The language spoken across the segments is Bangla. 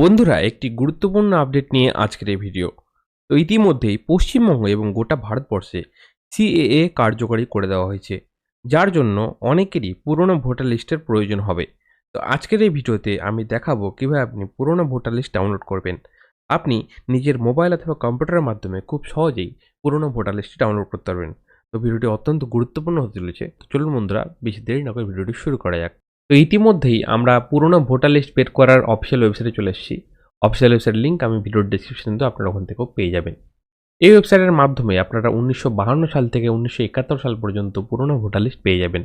বন্ধুরা, একটি গুরুত্বপূর্ণ আপডেট নিয়ে আজকের এই ভিডিও তো ইতিমধ্যেই পশ্চিমবঙ্গ এবং গোটা ভারতবর্ষে সিএএ কার্যকরী করে দেওয়া হয়েছে, যার জন্য অনেকেরই পুরনো ভোটার লিস্টের প্রয়োজন হবে। তো আজকের এই ভিডিওতে আমি দেখাবো কীভাবে আপনি পুরনো ভোটার লিস্ট ডাউনলোড করবেন। আপনি নিজের মোবাইল অথবা কম্পিউটারের মাধ্যমে খুব সহজেই পুরনো ভোটার লিস্টটি ডাউনলোড করতে পারবেন। তো ভিডিওটি অত্যন্ত গুরুত্বপূর্ণ হতে চলেছে। তো চলুন বন্ধুরা, বেশি দেরি না করে ভিডিওটি শুরু করা যাক। তো ইতিমধ্যেই আমরা পুরনো ভোটার লিস্ট বের করার অফিসিয়াল ওয়েবসাইটে চলে এসেছি। অফিসিয়াল ওয়েবসাইটের লিঙ্ক আমি ভিডিওর ডিসক্রিপশনে দেবো আপনারা ওখান থেকেও পেয়ে যাবেন। এই ওয়েবসাইটের মাধ্যমে আপনারা উনিশশো সাল থেকে উনিশশো একাত্তর সাল পর্যন্ত পুরনো ভোটার লিস্ট পেয়ে যাবেন।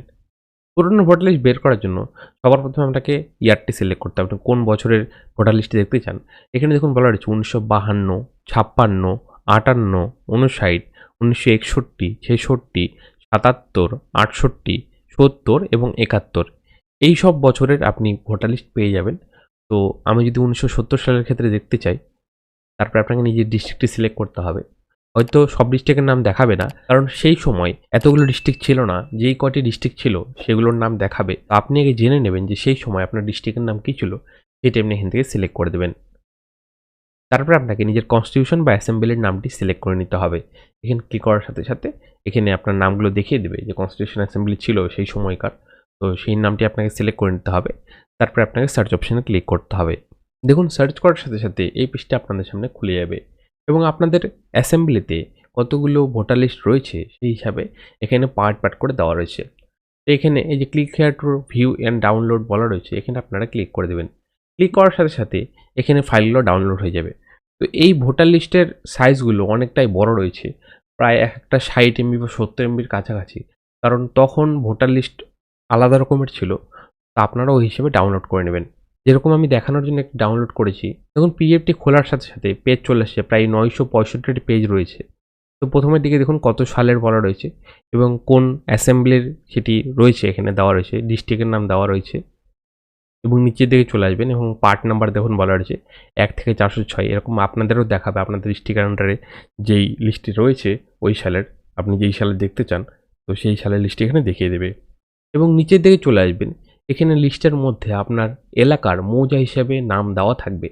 পুরনো ভোটার লিস্ট বের করার জন্য সবার প্রথমে আপনাকে ইয়ারটি সিলেক্ট করতে হবে। কোন বছরের ভোটার লিস্টে দেখতে চান? এখানে দেখুন বলা রয়েছে উনিশশো বাহান্ন, ছাপ্পান্ন, আটান্ন, উনষাট, উনিশশো একষট্টি, ছেষট্টি, সাতাত্তর, আটষট্টি, সত্তর এবং একাত্তর। এই সব বছরের আপনি ভোটার লিস্ট পেয়ে যাবেন। তো আমি যদি উনিশশো সত্তর সালের ক্ষেত্রে দেখতে চাই, তারপরে আপনাকে নিজের ডিস্ট্রিক্টটি সিলেক্ট করতে হবে। হয়তো সব ডিস্ট্রিক্টের নাম দেখাবে না, কারণ সেই সময় এতগুলো ডিস্ট্রিক্ট ছিল না, যেই কটি ডিস্ট্রিক্ট ছিল সেগুলোর নাম দেখাবে। আপনি আগে জেনে নেবেন যে সেই সময় আপনার ডিস্ট্রিক্টের নাম কী ছিল সেটি আপনি এখান থেকে সিলেক্ট করে দেবেন। তারপরে আপনাকে নিজের কনস্টিটিউশন বা অ্যাসেম্বলির নামটি সিলেক্ট করে নিতে হবে। এখানে ক্লিক করার সাথে সাথে এখানে আপনার নামগুলো দেখিয়ে দেবে যে কনস্টিটিউশন অ্যাসেম্বলি ছিল সেই সময়কার। তো সেই নামটি আপনাকে সিলেক্ট করে নিতে হবে। তারপরে আপনাকে সার্চ অপশানে ক্লিক করতে হবে। দেখুন সার্চ করার সাথে সাথে এই পেজটা আপনাদের সামনে খুলে যাবে এবং আপনাদের অ্যাসেম্বলিতে কতগুলো ভোটার লিস্ট রয়েছে সেই হিসাবে এখানে পার্ট পার্ট করে দেওয়া রয়েছে। এখানে এই যে click here to view and download বলা রয়েছে, এখানে আপনারা ক্লিক করে দেবেন। ক্লিক করার সাথে সাথে এখানে ফাইলগুলো ডাউনলোড হয়ে যাবে। তো এই ভোটার লিস্টের সাইজগুলো অনেকটাই বড় রয়েছে, প্রায় একটা ষাট এমবি বা সত্তর এমবির কাছাকাছি। কারণ তখন ভোটার লিস্ট আলাদা রকমের ছিল, তা আপনারা ওই হিসেবে ডাউনলোড করে নেবেন। যেরকম আমি দেখানোর জন্য একটি ডাউনলোড করেছি, দেখুন পিডিএফটি খোলার সাথে সাথে পেজ চলে আসছে, প্রায় নয়শো পঁয়ষট্টিটি পেজ রয়েছে। তো প্রথমের দিকে দেখুন কত সালের বলা রয়েছে এবং কোন অ্যাসেম্বলির সেটি রয়েছে এখানে দেওয়া রয়েছে ডিস্ট্রিক্টের নাম দেওয়া রয়েছে এবং নিচের দিকে চলে আসবেন এবং পার্ট নাম্বার দেখুন বলা রয়েছে এক থেকে চারশো ছয়। এরকম আপনাদেরও দেখাবে আপনাদের ডিস্ট্রিক্ট আন্ডারে যেই লিস্টটি রয়েছে, ওই সালের, আপনি যেই সালে দেখতে চান, তো সেই সালের লিস্টটি এখানে দেখিয়ে দেবে। এবং নিচের দিকে চলে আসবেন। এখানে লিস্টের মধ্যে আপনার এলাকার মৌজা হিসেবে নাম দেওয়া থাকবে।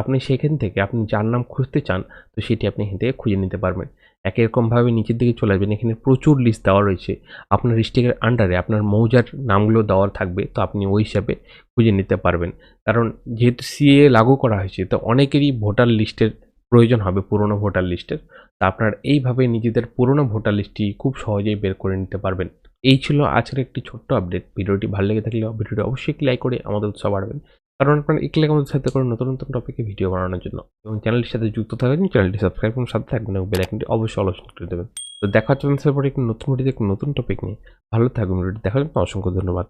আপনি সেখান থেকে আপনি যার নাম খুঁজতে চান, তো সেটি আপনি এখান থেকে খুঁজে নিতে পারবেন। একই রকমভাবে নিচের দিকে চলে আসবেন। এখানে প্রচুর লিস্ট দেওয়া রয়েছে। আপনার ডিস্ট্রিক্টের আন্ডারে আপনার মৌজার নামগুলো দেওয়া থাকবে, তো আপনি ওই হিসাবে খুঁজে নিতে পারবেন। কারণ যেহেতু সিএ লাগু করা হয়েছে, তো অনেকেরই ভোটার লিস্টের প্রয়োজন হবে, পুরনো ভোটার লিস্টের তা আপনার এইভাবে নিজেদের পুরনো ভোটার লিস্টটি খুব সহজেই বের করে নিতে পারবেন। এই ছিল আজকের একটি ছোট্ট আপডেট ভিডিওটি ভালো লেগে থাকলে ভিডিওটি অবশ্যই লাইক করে আমাদের উৎসাহ বাড়বেন। কারণ আপনারা একটু আমাদের সাথে করে নতুন নতুন টপিকে ভিডিও বানানোর জন্য। এবং চ্যানেলটির সাথে যুক্ত থাকবেন চ্যানেলটি সাবস্ক্রাইব করুন, সাথে থাকবেন এবং বেলাইকনটি অবশ্যই আলোচনা করে দেবেন। তো দেখা হচ্ছে পরে একটি নতুন ভিডিওতে একটি নতুন টপিক নিয়ে। ভালো থাকবেন, ভিডিওটি দেখার জন্য অসংখ্য ধন্যবাদ।